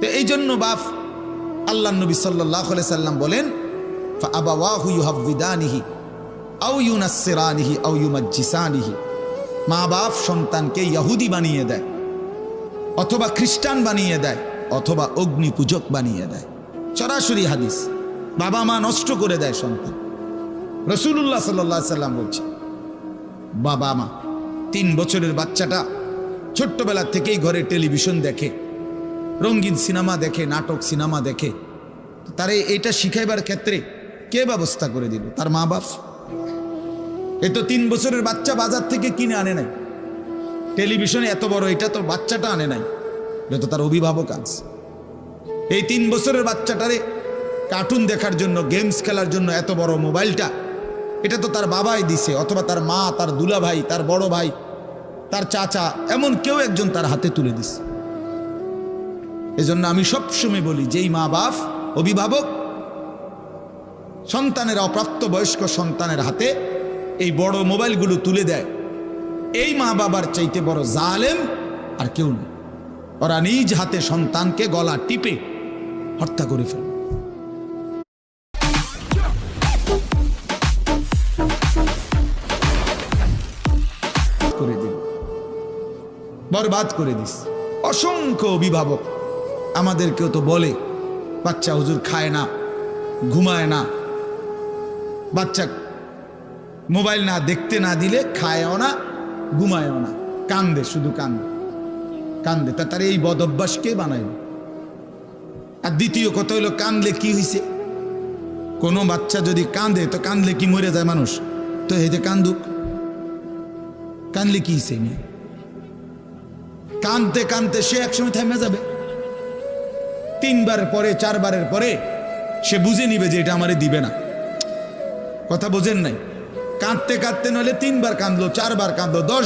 তো এই জন্য বাপ আল্লাহ নবী সাল্লাহ সাল্লাম বলেন আবাওয়াহু ইউহাবিদানিহি আউ ইউনাসিরানিহি আউ ইউমাজ্জিসানিহি। মা বাপ সন্তানকে ইয়াহুদি বানিয়ে দেয়, অথবা খ্রিস্টান বানিয়ে দেয়, অথবা বানিয়ে দেয়। সরাসরি হাদিস, বাবা মা নষ্ট করে দেয় সন্তান। সাল্লাম বাবা মা, তিন বছরের বাচ্চাটা ছোট্টবেলা থেকেই ঘরে টেলিভিশন দেখে রঙিন সিনেমা দেখে, নাটক সিনেমা দেখে। তারে এটা শিখাইবার ক্ষেত্রে কে ব্যবস্থা করে দিল? তার মা বাপ? এ তো তিন বছরের বাচ্চা বাজার থেকে কিনে আনে নাই। টেলিভিশনে এত বড়, এটা তো বাচ্চাটা আনে নাই। এটা তো তার অভিভাবক আছে এই তিন বছরের বাচ্চাটারে কার্টুন দেখার জন্য, গেমস খেলার জন্য এত বড় মোবাইলটা, এটা তো তার বাবাই দিছে, অথবা তার মা, তার দুলা ভাই তার বড় ভাই, তার চাচা, এমন কেউ একজন তার হাতে তুলে দিছে। এজন্য আমি সবসময় বলি, যেই মা বাপ, অভিভাবক, সন্তানের, অপ্রাপ্ত বয়স্ক সন্তানের হাতে এই বড় মোবাইলগুলো তুলে দেয়, এই মা বাবার চাইতে বড় জালেম আর কেউ নেই। ওরা নিজ হাতে সন্তানকে গলা টিপে হত্যা করে ফেলে। করে দিল। বরবাদ করে দিস। অসংখ্য অভিভাবক আমাদেরকেও তো বলে, বাচ্চা হুজুর খায় না, ঘুমায় না। বাচ্চা মোবাইল না দেখতে না দিলে খায়ও না, ঘুমায়ও না। কান্দে, শুধু কান্দে। কান্দে। তা তার এই বদ অভ্যাস কে বানাইল? আর দ্বিতীয় কথা হইল, কান্দলে কি হয়েছে কোনো বাচ্চা যদি কান্দে, তো কান্দলে কি মরে যায় মানুষ? তো যে কান্দুক। কান্দলে কি হয়েছে কানতে কানতে সে একসময় থেমে যাবে। তিনবার পরে, চারবারের পরে সে বুঝে নিবে যে এটা আমারে দিবে না। কথা বোঝেন নাই? কাঁদতে কাঁদতে নলে তিনবার কাঁদলো, চারবার কাঁদলো, দশ